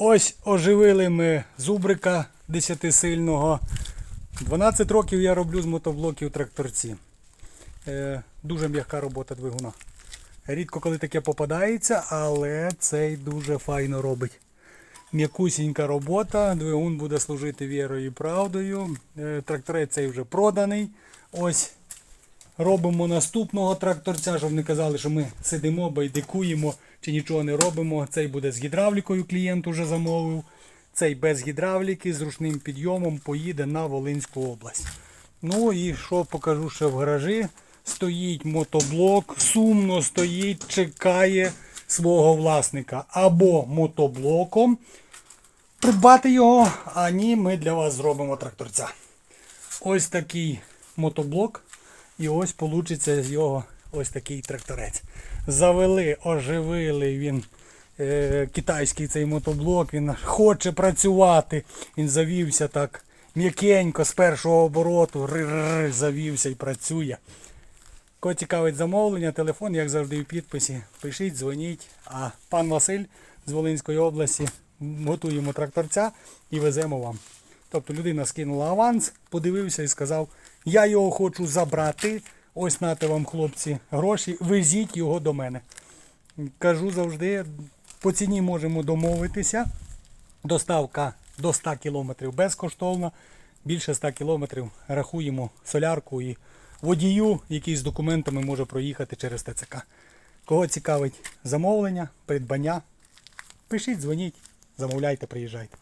Ось оживили ми зубрика 10-сильного. 12 років я роблю з мотоблоків тракторці. Е, дуже м'яка робота двигуна. Рідко коли таке попадається, але цей дуже файно робить. М'якусінька робота, двигун буде служити вірою і правдою. Е, Тракторець цей вже проданий. Ось робимо наступного тракторця, щоб не казали, що ми сидимо, байдикуємо чи нічого не робимо. Цей буде з гідравлікою, клієнт уже замовив. Цей без гідравліки з ручним підйомом поїде на Волинську область. Ну і що покажу ще в гаражі. Стоїть мотоблок, сумно стоїть, чекає свого власника. Або мотоблоком придбати його, а ні, ми для вас зробимо тракторця. Ось такий мотоблок. І ось получиться з його ось такий тракторець. Завели, оживили він е, китайський цей мотоблок, він хоче працювати. Він завівся так м'якенько з першого обороту, завівся і працює. Кого цікавить замовлення, телефон, як завжди, в підписі. Пишіть, дзвоніть. А пан Василь з Волинської області готуємо тракторця і веземо вам. Тобто людина скинула аванс, подивився і сказав, я його хочу забрати. Ось нате вам, хлопці, гроші, везіть його до мене. Кажу завжди, по ціні можемо домовитися. Доставка до 100 км безкоштовна. Більше 100 км рахуємо солярку і водію, який з документами може проїхати через ТЦК. Кого цікавить замовлення, придбання, пишіть, дзвоніть, замовляйте, приїжджайте.